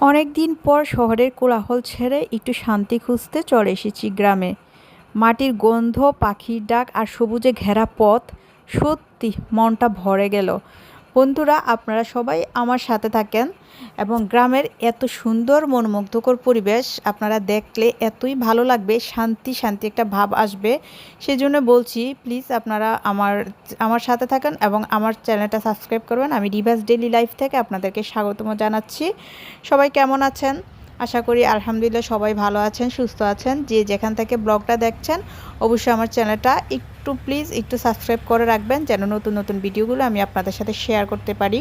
অনেক দিন পর শহরের কোলাহল ছেড়ে একটু শান্তি খুঁজতে চলে এসেছি গ্রামে। মাটির গন্ধ, পাখির ডাক আর সবুজে ঘেরা পথ সত্যি মনটা ভরে গেল। বন্ধুরা, আপনারা সবাই আমার সাথে থাকেন এবং গ্রামের এত সুন্দর, মনমুগ্ধকর পরিবেশ আপনারা দেখলে এতই ভালো লাগবে, শান্তি শান্তি একটা ভাব আসবে। সেই জন্য বলছি প্লিজ আপনারা আমার আমার সাথে থাকেন এবং আমার চ্যানেলটা সাবস্ক্রাইব করবেন। আমি রিভার্স ডেলি লাইফ থেকে আপনাদেরকে স্বাগতম জানাচ্ছি। সবাই কেমন আছেন? আশা করি আলহামদুলিল্লাহ সবাই ভালো আছেন, সুস্থ আছেন। যে যেখান থেকে ব্লগটা দেখছেন, অবশ্যই আমার চ্যানেলটা একটু প্লিজ একটু সাবস্ক্রাইব করে রাখবেন, যেন নতুন নতুন ভিডিওগুলো আমি আপনাদের সাথে শেয়ার করতে পারি।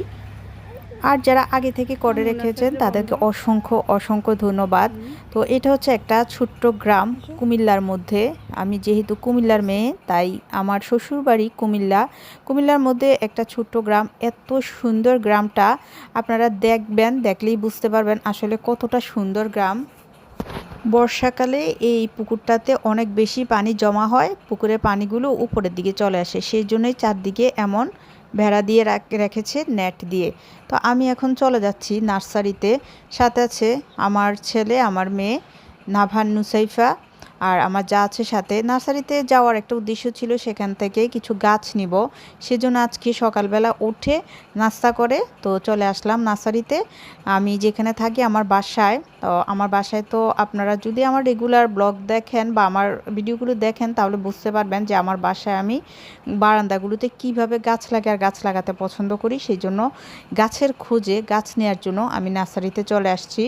আর যারা আগে থেকে করে রেখেছেন তাদেরকে অসংখ্য অসংখ্য ধন্যবাদ। তো এটা হচ্ছে একটা ছোট্ট গ্রাম কুমিল্লার মধ্যে। আমি যেহেতু কুমিল্লার মেয়ে তাই আমার শ্বশুরবাড়ি কুমিল্লা। কুমিল্লার মধ্যে একটা ছোট্ট গ্রাম এত সুন্দর গ্রামটা আপনারা দেখবেন দেখলেই বুঝতে পারবেন আসলে কতটা সুন্দর গ্রাম। বর্ষাকালে এই পুকুরটাতে অনেক বেশি পানি জমা হয় পুকুরের পানিগুলো উপরের দিকে চলে আসে। সেই জন্যই চারদিকে এমন ভেড়া দিয়ে রেখেছে নেট দিয়ে। তো আমি এখন চলে যাচ্ছি নার্সারিতে। সাথে আছে আমার ছেলে, আমার মেয়ে, নাভান নুসাইফা। আর আমার যা আছে সাথে। নার্সারিতে যাওয়ার একটা উদ্দেশ্য ছিল সেখান থেকে কিছু গাছ নিব। সেজন্য আজকে সকালবেলা উঠে নাস্তা করে তো চলে আসলাম নার্সারিতে। আমি যেখানে থাকি আমার বাসায়। তো আমার বাসায় তো আপনারা যদি আমার রেগুলার ব্লগ দেখেন বা আমার ভিডিওগুলো দেখেন তাহলে বুঝতে পারবেন যে আমার বাসায় আমি বারান্দাগুলোতে কীভাবে গাছ লাগে আর গাছ লাগাতে পছন্দ করি। সেই জন্য গাছের খোঁজে গাছ নেওয়ার জন্য আমি নার্সারিতে চলে আসছি।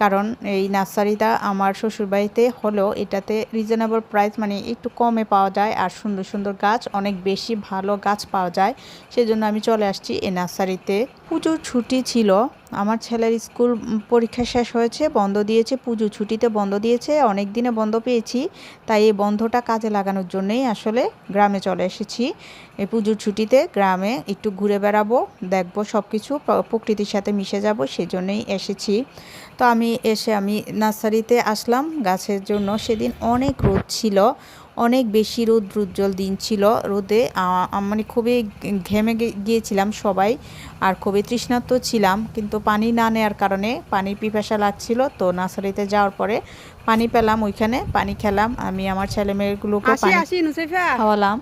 কারণ এই নার্সারিটা আমার শ্বশুরবাড়িতে হলেও এটাতে রিজনেবল প্রাইস মানে একটু কমে পাওয়া যায় আর সুন্দর সুন্দর গাছ, অনেক বেশি ভালো গাছ পাওয়া যায়। সেজন্য আমি চলে আসছি এ নার্সারিতে। পুজোর ছুটি ছিল, আমার ছেলের স্কুল পরীক্ষা শেষ হয়েছে, বন্ধ দিয়েছে, পুজো ছুটিতে বন্ধ দিয়েছে, অনেক দিনে বন্ধ পেয়েছি, তাই এই বন্ধটা কাজে লাগানোর জন্যই আসলে গ্রামে চলে এসেছি। এই পুজোর ছুটিতে গ্রামে একটু ঘুরে বেড়াবো, দেখব সব কিছু প্রকৃতির সাথে মিশে যাব সেই জন্যই এসেছি। তো আমি এসে আমি নার্সারিতে আসলাম, গাছের জন্য সেদিন অনেক রোদ ছিল অনেক বেশি রোদ উজ্জ্বল দিন ছিল রোদে মানে খুবই ঘেমে গিয়েছিলাম সবাই আর খুবই তৃষ্ণার্ত ছিলাম। কিন্তু পানি না নেওয়ার কারণে পানির পিপাসা লাগছিল। তো নার্সারিতে যাওয়ার পরে পানি পেলাম ওইখানে পানি খেলাম। আমি আমার ছেলে মেয়েগুলোকে পানি খাওয়ালাম।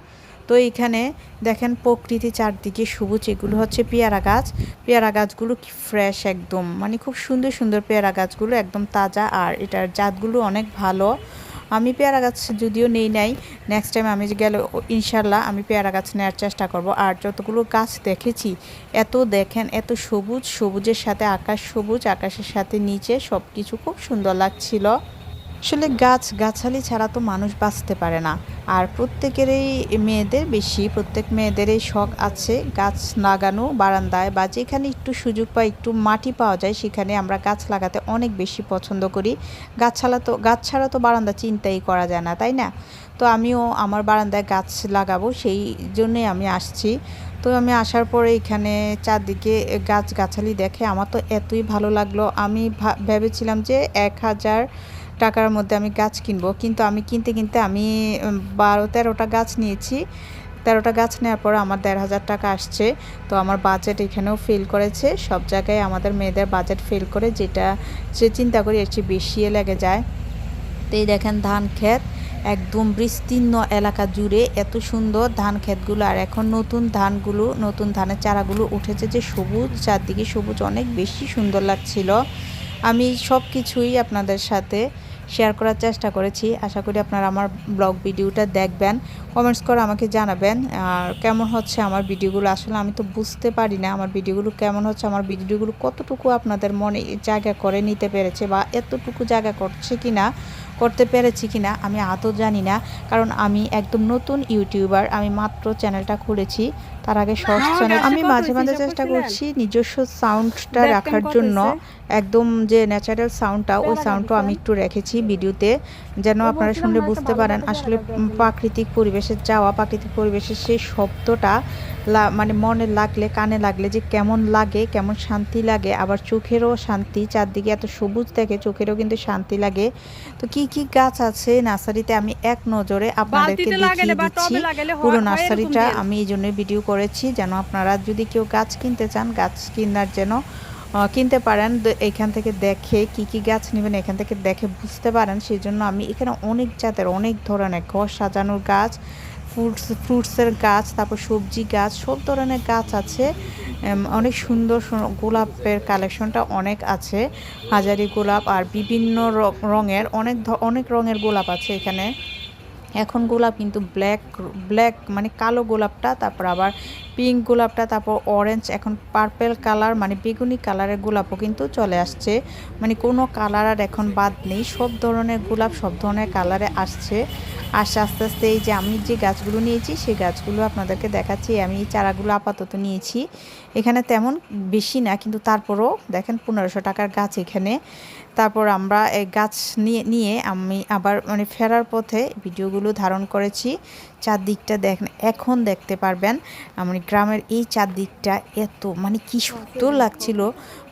তো এইখানে দেখেন প্রকৃতি চারদিকে সবুজ এগুলো হচ্ছে পেয়ারা গাছ। পেয়ারা গাছগুলো কি ফ্রেশ একদম মানে খুব সুন্দর সুন্দর পেয়ারা গাছগুলো একদম তাজা। আর এটার জাতগুলো অনেক ভালো। আমি পেয়ারা গাছ যদিও নেই নাই নেক্সট টাইম আমি গেলে ইনশাল্লাহ আমি পেয়ারা গাছ নেওয়ার চেষ্টা করব। আর যতগুলো গাছ দেখেছি, এত দেখেন, এত সবুজ, সবুজের সাথে আকাশ সবুজ, আকাশের সাথে নিচে সব কিছু খুব সুন্দর লাগছিল। আসলে গাছ, গাছালি ছাড়া তো মানুষ বাঁচতে পারে না। আর প্রত্যেকেরই মেয়েদের বেশি, প্রত্যেক মেয়েদেরই শখ আছে গাছ লাগানো, বারান্দায় বা যেখানে একটু সুযোগ পাই একটু মাটি পাওয়া যায়, সেখানে আমরা গাছ লাগাতে অনেক বেশি পছন্দ করি। গাছ ছাড়া তো, গাছ ছাড়া তো বারান্দা চিন্তাই করা যায় না, তাই না? তো আমিও আমার বারান্দায় গাছ লাগাবো, সেই জন্যে আমি আসছি। তো আমি আসার পরে এখানে চারদিকে গাছ গাছালি দেখে আমার তো এতই ভালো লাগল। আমি ভেবেছিলাম যে এক হাজার টাকার মধ্যে আমি গাছ কিনবো। কিন্তু আমি কিনতে কিনতে আমি বারো তেরোটা গাছ নিয়েছি। তেরোটা গাছ নেওয়ার পর আমার দেড় হাজার টাকা আসছে। তো আমার বাজেট এখানেও ফেল করেছে। সব জায়গায় আমাদের মেয়েদের বাজেট ফেল করে যেটা যে চিন্তা করি এর চেয়ে বেশি লেগে যায়। তো এই দেখেন ধান ক্ষেত, একদম বিস্তীর্ণ এলাকা জুড়ে এত সুন্দর ধান ক্ষেতগুলো। আর এখন নতুন ধানগুলো, নতুন ধানের চারাগুলো উঠেছে যে সবুজ, চারদিকে সবুজ, অনেক বেশি সুন্দর লাগছিল। আমি সব কিছুই আপনাদের সাথে শেয়ার করার চেষ্টা করেছি। আশা করি আপনারা আমার ব্লগ ভিডিওটা দেখবেন কমেন্টস করে আমাকে জানাবেন। আর কেমন হচ্ছে আমার ভিডিওগুলো? আসলে আমি তো বুঝতে পারি না আমার ভিডিওগুলো কেমন হচ্ছে, আমার ভিডিওগুলো কতটুকু আপনাদের মনে জায়গা করে নিতে পেরেছে বা এতটুকু জায়গা করছে কি না করতে পেরেছি কি না আমি আদৌ জানি না কারণ আমি একদম নতুন ইউটিউবার আমি মাত্র চ্যানেলটা খুলেছি তার আগে শর্টস চ্যানেল আমি মাঝে মাঝে চেষ্টা করছি নিজস্ব সাউন্ডটা রাখার জন্য। একদম যে ন্যাচারাল সাউন্ডটা ওই সাউন্ডটা আমি একটু রেখেছি ভিডিওতে যেন আপনারা শুনলে বুঝতে পারেন আসলে প্রাকৃতিক পরিবেশে যাওয়া প্রাকৃতিক পরিবেশের সেই শব্দটা মানে মনে লাগলে কানে লাগলে যে কেমন লাগে কেমন শান্তি লাগে আবার চোখেরও শান্তি চারদিকে এত সবুজ দেখে চোখেরও কিন্তু শান্তি লাগে। তো কি কি গাছ আছে নার্সারিতে আমি এক নজরে আপনাদেরকে দেখিয়ে দিচ্ছি। পুরো নার্সারিটা আমি এই জন্য ভিডিও করেছি যেন আপনারা যদি কেউ গাছ কিনতে চান গাছ কিনার যেন কিনতে পারেন এখান থেকে দেখে কি কি গাছ নেবেন এখান থেকে দেখে বুঝতে পারেন। সেই জন্য আমি এখানে অনেক জাতের অনেক ধরনের ঘর সাজানোর গাছ ফ্রুটস ফ্রুটসের গাছ, তারপর সবজি গাছ, সব ধরনের গাছ আছে। অনেক সুন্দর গোলাপের কালেকশনটা অনেক আছে। হাজারি গোলাপ আর বিভিন্ন রঙের অনেক অনেক রঙের গোলাপ আছে এখানে। এখন গোলাপ কিন্তু ব্ল্যাক ব্ল্যাক মানে কালো গোলাপটা, তারপর আবার পিঙ্ক গোলাপটা, তারপর অরেঞ্জ এখন পার্পেল কালার মানে বেগুনি কালারের গোলাপও কিন্তু চলে আসছে। মানে কোনো কালার আর এখন বাদ নেই, সব ধরনের গোলাপ, সব ধরনের কালারে আসছে। আসছে আস্তে আস্তে এই যে আমি যে গাছগুলো নিয়েছি, সেই গাছগুলো আপনাদেরকে দেখাচ্ছি। আমি এই চারাগুলো আপাতত নিয়েছি। এখানে তেমন বেশি না, কিন্তু তারপরও দেখেন পনেরোশো টাকার গাছ এখানে। তারপর আমরা এই গাছ নিয়ে নিয়ে আমি আবার মানে ফেরার পথে ভিডিওগুলো ধারণ করেছি। চারদিকটা দেখেন, এখন দেখতে পারবেন মানে গ্রামের এই চারদিকটা এত মানে কি সুন্দর লাগছিল।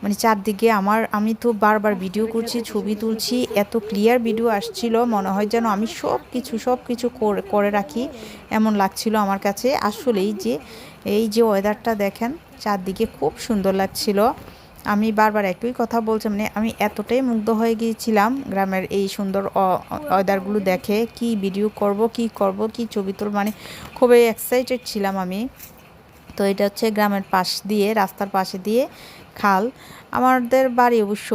মানে চারদিকে আমার, আমি তো বারবার ভিডিও করছি, ছবি তুলছি, এত ক্লিয়ার ভিডিও আসছিল, মনে হয় যেন আমি সব কিছু সব কিছু করে রাখি, এমন লাগছিল আমার কাছে। আসলেই যে, এই যে ওয়েদারটা দেখেন, চারদিকে খুব সুন্দর লাগছিল। আমি বারবার একই কথা বলছি মানে আমি এতটাই মুগ্ধ হয়ে গিয়েছিলাম গ্রামের এই সুন্দর ওয়েদারগুলো দেখে, কি ভিডিও করব, কি করব, কি ছবি তোল মানে খুবই এক্সাইটেড ছিলাম আমি। তো এটা হচ্ছে গ্রামের পাশ দিয়ে, রাস্তার পাশে দিয়ে খাল। আমাদের বাড়ি অবশ্য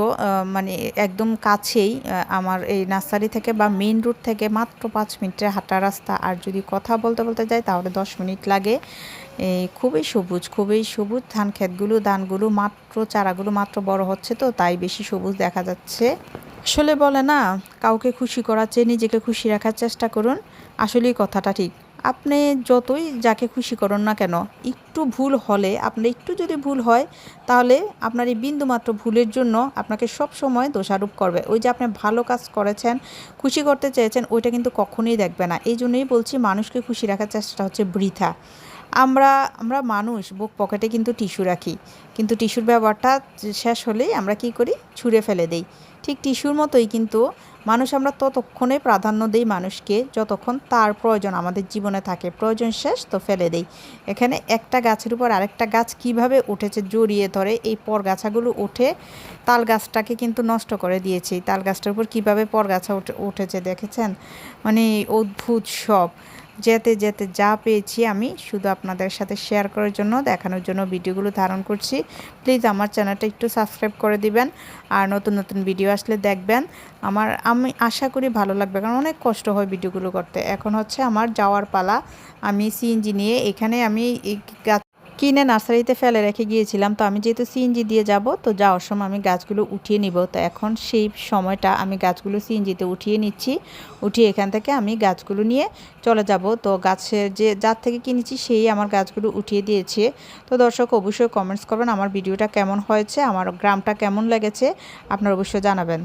মানে একদম কাছেই আমার এই নার্সারি থেকে বা মেইন রোড থেকে মাত্র পাঁচ মিনিটের হাঁটা রাস্তা। আর যদি কথা বলতে বলতে যাই, তাহলে দশ মিনিট লাগে। এই খুবই সবুজ খুবই সবুজ। ধান ক্ষেতগুলো, ধানগুলো মাত্র, চারাগুলো মাত্র বড় হচ্ছে তো, তাই বেশি সবুজ দেখা যাচ্ছে। আসলে বলে না, কাউকে খুশি করার চেয়ে নিজেকে খুশি রাখার চেষ্টা করুন। আসলেই কথাটা ঠিক। আপনি যতই যাকে খুশি করুন না কেন, একটু ভুল হলে, আপনার একটু যদি ভুল হয়, তাহলে আপনার এই বিন্দুমাত্র ভুলের জন্য আপনাকে সব সময় দোষারোপ করবে। ওই যে আপনি ভালো কাজ করেছেন, খুশি করতে চেয়েছেন, ওইটা কিন্তু কখনোই দেখবে না। এই জন্যই বলছি, মানুষকে খুশি রাখার চেষ্টা হচ্ছে বৃথা। আমরা আমরা মানুষ, বুক পকেটে কিন্তু টিস্যু রাখি। কিন্তু টিস্যুর ব্যবহারটা শেষ হলেই আমরা কি করি? ছুঁড়ে ফেলে দেই। ঠিক টিস্যুর মতোই কিন্তু মানুষ আমরা ততক্ষণে প্রাধান্য দেই মানুষকে, যতক্ষণ তার প্রয়োজন আমাদের জীবনে থাকে। প্রয়োজন শেষ তো ফেলে দেই। এখানে একটা গাছের উপর আরেকটা গাছ কীভাবে উঠেছে, জড়িয়ে ধরে, এই পরগাছাগুলো উঠে তাল গাছটাকে কিন্তু নষ্ট করে দিয়েছে। তাল গাছটার উপর কীভাবে পরগাছা উঠে, উঠেছে দেখেছেন? মানে অদ্ভুত সব। যেতে যেতে যা পেয়েছি আমি শুধু আপনাদের সাথে শেয়ার করার জন্য, দেখানোর জন্য ভিডিওগুলো ধারণ করছি। প্লিজ আমার চ্যানেলটা একটু সাবস্ক্রাইব করে দিবেন আর নতুন নতুন ভিডিও আসলে দেখবেন। আমার, আমি আশা করি ভালো লাগবে কারণ অনেক কষ্ট হয় ভিডিওগুলো করতে। এখন হচ্ছে আমার যাওয়ার পালা। আমি সিএনজি নিয়ে এখানে আমি গাছ কিনে নার্সারিতে ফেলে রেখে গিয়েছিলাম। তো আমি যেহেতু সিএনজি দিয়ে যাব, তো যাওয়ার সময় আমি গাছগুলো উঠিয়ে নিব। তো এখন সেই সময়টা আমি গাছগুলো সিএনজিতে উঠিয়ে নিচ্ছি। উঠিয়ে এখান থেকে আমি গাছগুলো নিয়ে চলে যাব। তো গাছের যে যার থেকে কিনেছি, সেই আমার গাছগুলো উঠিয়ে দিয়েছে। তো দর্শক, অবশ্যই কমেন্টস করবেন, আমার ভিডিওটা কেমন হয়েছে, আমার গ্রামটা কেমন লেগেছে, আপনারা অবশ্যই জানাবেন।